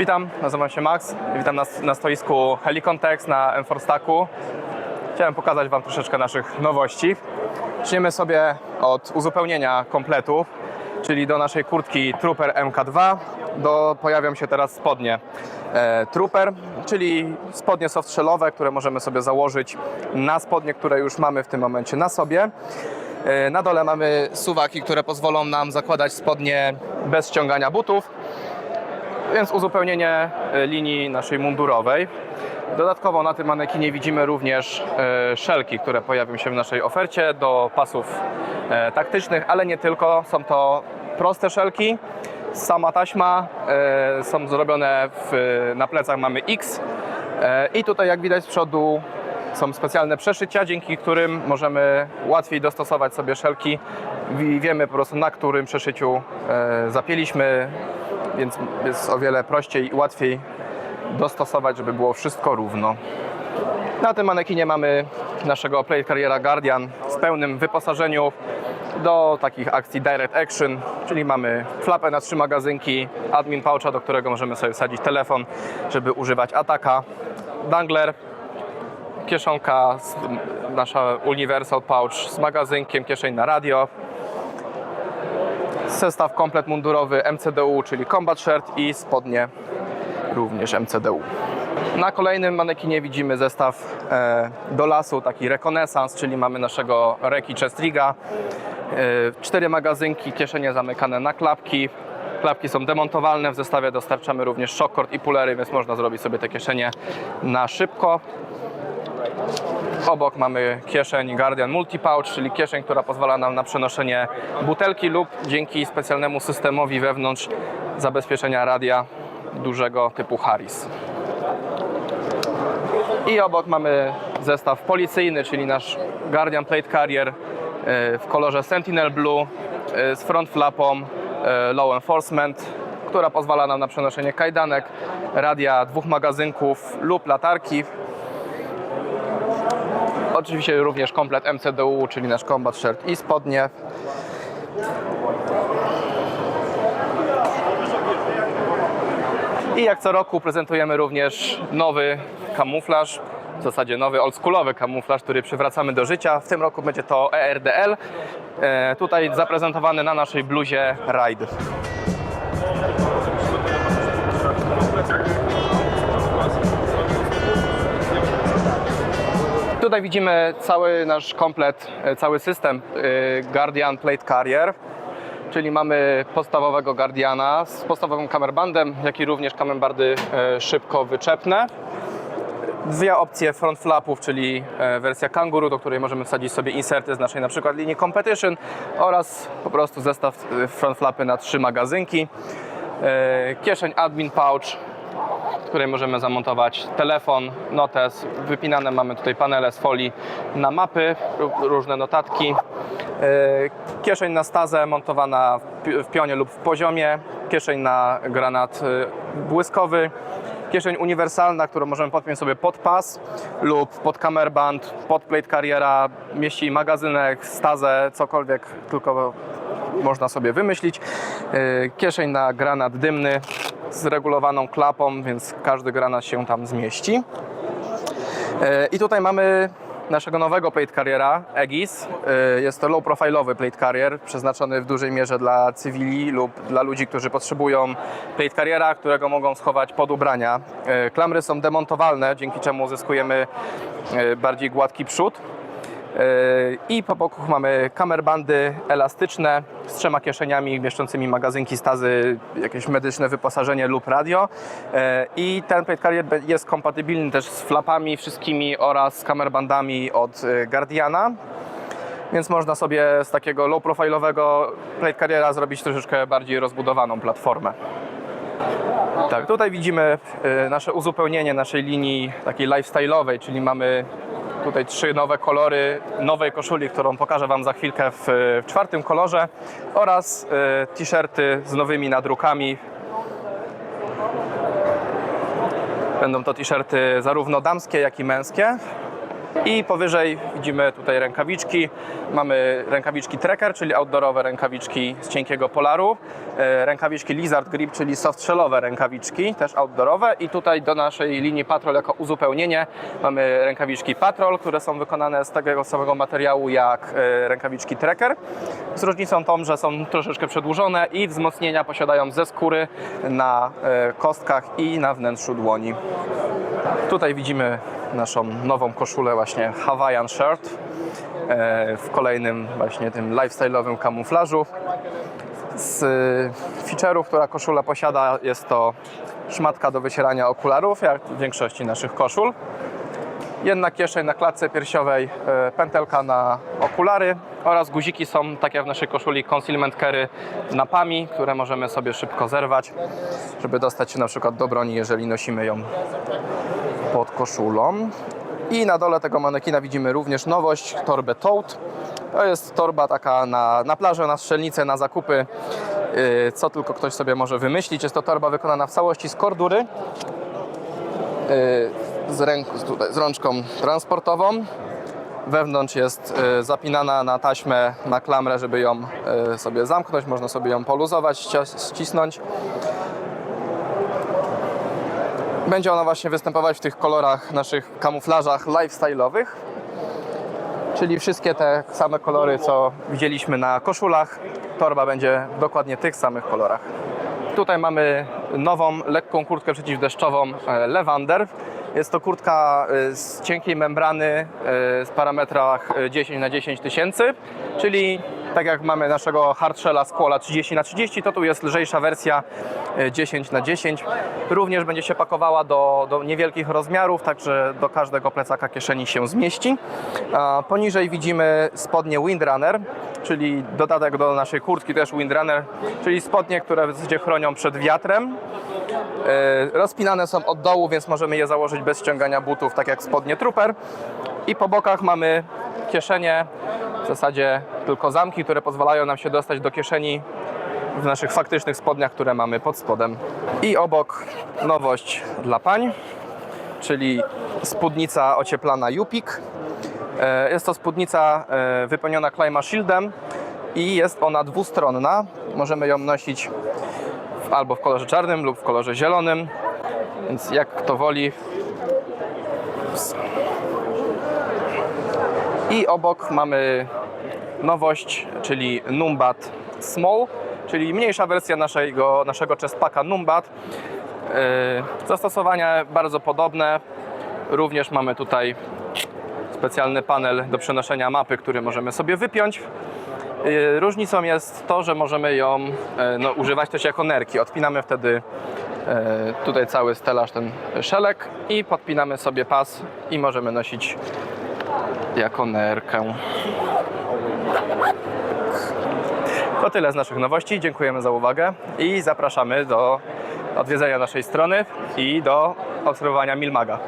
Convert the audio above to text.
Witam, nazywam się Max. Witam na, na stoisku Helicontex na Enforstaku. Chciałem pokazać Wam troszeczkę naszych nowości. Zaczniemy sobie od uzupełnienia kompletu, czyli do naszej kurtki Trooper MK2 do, pojawią się teraz spodnie e, Trooper, czyli spodnie softshellowe, które możemy sobie założyć na spodnie, które już mamy w tym momencie na sobie. E, Na dole mamy suwaki, które pozwolą nam zakładać spodnie bez ściągania butów więc uzupełnienie e, linii naszej mundurowej. Dodatkowo na tym manekinie widzimy również e, szelki, które pojawią się w naszej ofercie do pasów e, taktycznych, ale nie tylko. Są to proste szelki. Sama taśma są zrobione w, na plecach mamy X i tutaj jak widać z przodu są specjalne przeszycia, dzięki którym możemy łatwiej dostosować sobie szelki i wiemy po prostu na którym przeszyciu zapięliśmy, więc jest o wiele prościej i łatwiej dostosować, żeby było wszystko równo. Na tym manekinie mamy naszego Plate Carriera Guardian w pełnym wyposażeniu do takich akcji Direct Action, czyli mamy flapę na trzy magazynki, admin poucha, do którego możemy sobie wsadzić telefon, żeby używać ataka, dangler, kieszonka, nasza Universal Pouch z magazynkiem, kieszeń na radio, zestaw komplet mundurowy MCDU, czyli Combat Shirt i spodnie również MCDU. Na kolejnym manekinie widzimy zestaw e, do lasu, taki rekonesans, czyli mamy naszego Reki Chestriga. E, cztery magazynki, kieszenie zamykane na klapki. Klapki są demontowalne, w zestawie dostarczamy również shockcord i pulery, więc można zrobić sobie te kieszenie na szybko. Obok mamy kieszeń Guardian Multipouch, czyli kieszeń, która pozwala nam na przenoszenie butelki lub dzięki specjalnemu systemowi wewnątrz zabezpieczenia radia dużego typu Harris. I obok mamy zestaw policyjny, czyli nasz Guardian Plate Carrier e, w kolorze Sentinel Blue e, z front flapą e, Law Enforcement, która pozwala nam na przenoszenie kajdanek, radia, dwóch magazynków lub latarki. Oczywiście również komplet MCDU, czyli nasz Combat Shirt i spodnie. I jak co roku prezentujemy również nowy kamuflaż, w zasadzie nowy oldschoolowy kamuflaż, który przywracamy do życia. W tym roku będzie to ERDL, e, tutaj zaprezentowany na naszej bluzie Ride. Tutaj widzimy cały nasz komplet, e, cały system e, Guardian Plate Carrier. Czyli mamy podstawowego Guardiana z podstawowym kamerbandem, jak i również kamerbandy e, szybko wyczepne. Dwie opcje front flapów, czyli wersja Kanguru, do której możemy wsadzić sobie inserty z naszej na przykład linii Competition oraz po prostu zestaw front flapy na trzy magazynki. Kieszeń admin pouch, w której możemy zamontować telefon, notes. Wypinane mamy tutaj panele z folii na mapy, ró- różne notatki. E, Kieszeń na stazę montowana w pi- w pionie lub w poziomie. Kieszeń na granat e, błyskowy. Kieszeń uniwersalna, którą możemy podpiąć sobie pod pas lub pod kamerband, pod plate carriera, mieści magazynek, stazę, cokolwiek tylko można sobie wymyślić. Yy, Kieszeń na granat dymny z regulowaną klapą, więc każdy granat się tam zmieści. Yy, I tutaj mamy naszego nowego plate carriera, Aegis. Yy, Jest to low profilowy plate carrier, przeznaczony w dużej mierze dla cywili lub dla ludzi, którzy potrzebują plate carriera, którego mogą schować pod ubrania. Yy, Klamry są demontowalne, dzięki czemu uzyskujemy bardziej gładki przód. Yy, I po boku mamy kamerbandy elastyczne z trzema kieszeniami mieszczącymi magazynki stazy, jakieś medyczne wyposażenie lub radio. Yy, I ten plate carrier jest kompatybilny też z flapami wszystkimi oraz kamerbandami od yy, Guardiana. Więc można sobie z takiego low profilowego plate carriera zrobić troszeczkę bardziej rozbudowaną platformę. Tak, tutaj widzimy y, nasze uzupełnienie naszej linii takiej lifestyle'owej, czyli mamy tutaj trzy nowe kolory nowej koszuli, którą pokażę Wam za chwilkę w, w czwartym kolorze oraz y, t-shirty z nowymi nadrukami. Będą to t-shirty zarówno damskie, jak i męskie. I powyżej widzimy tutaj rękawiczki. Mamy rękawiczki Trekker, czyli outdoorowe rękawiczki z cienkiego polaru. E, Rękawiczki Lizard Grip, czyli softshellowe rękawiczki, też outdoorowe. I tutaj do naszej linii Patrol jako uzupełnienie mamy rękawiczki Patrol, które są wykonane z tego samego materiału jak e, rękawiczki Trekker. Z różnicą tą, że są troszeczkę przedłużone i wzmocnienia posiadają ze skóry na e, kostkach i na wnętrzu dłoni. Tutaj widzimy naszą nową koszulę właśnie Hawaiian Shirt e, w kolejnym właśnie tym lifestyle'owym kamuflażu. Z e, feature'ów, która koszula posiada jest to szmatka do wycierania okularów, jak w większości naszych koszul. Jedna kieszeń na klatce piersiowej, e, pętelka na okulary oraz guziki są, tak jak w naszej koszuli, concealment carry napami, które możemy sobie szybko zerwać, żeby dostać się na przykład do broni, jeżeli nosimy ją pod koszulą. I na dole tego manekina widzimy również nowość, torbę Tote. To jest torba taka na, na plażę, na strzelnicę, na zakupy, yy, co tylko ktoś sobie może wymyślić. Jest to torba wykonana w całości z kordury, yy, z, z, z rączką transportową. Wewnątrz jest yy, zapinana na taśmę, na klamrę, żeby ją yy, sobie zamknąć. Można sobie ją poluzować, ścisnąć. Będzie ona właśnie występować w tych kolorach, naszych kamuflażach lifestyle'owych. Czyli wszystkie te same kolory, co widzieliśmy na koszulach. Torba będzie w dokładnie tych samych kolorach. Tutaj mamy nową, lekką kurtkę przeciwdeszczową e, Lewander. Jest to kurtka e, z cienkiej membrany z parametrach e, 10 na 10 tysięcy, czyli tak jak mamy naszego hardshella Squalla 30 na 30, to tu jest lżejsza wersja e, 10 na 10. Również będzie się pakowała do, do niewielkich rozmiarów, także do każdego plecaka kieszeni się zmieści. A poniżej widzimy spodnie Windrunner, czyli dodatek do naszej kurtki też Windrunner, czyli spodnie, które w zasadzie chronią przed wiatrem. E, Rozpinane są od dołu, więc możemy je założyć bez ściągania butów, tak jak spodnie Trooper. I po bokach mamy kieszenie, w zasadzie tylko zamki, które pozwalają nam się dostać do kieszeni w naszych faktycznych spodniach, które mamy pod spodem. I obok nowość dla pań, czyli spódnica ocieplana Jupik. E, Jest to spódnica e, wypełniona Clima Shieldem i jest ona dwustronna. Możemy ją nosić albo w kolorze czarnym lub w kolorze zielonym, więc jak kto woli. I obok mamy nowość, czyli Numbat Small, czyli mniejsza wersja naszego, naszego chestpacka Numbat. Yy, Zastosowania bardzo podobne. Również mamy tutaj specjalny panel do przenoszenia mapy, który możemy sobie wypiąć. Yy, Różnicą jest to, że możemy ją e, no, używać też jako nerki. Odpinamy wtedy e, tutaj cały stelaż, ten szelek i podpinamy sobie pas i możemy nosić jako nerkę. To tyle z naszych nowości. Dziękujemy za uwagę i zapraszamy do odwiedzenia naszej strony i do obserwowania Milmaga.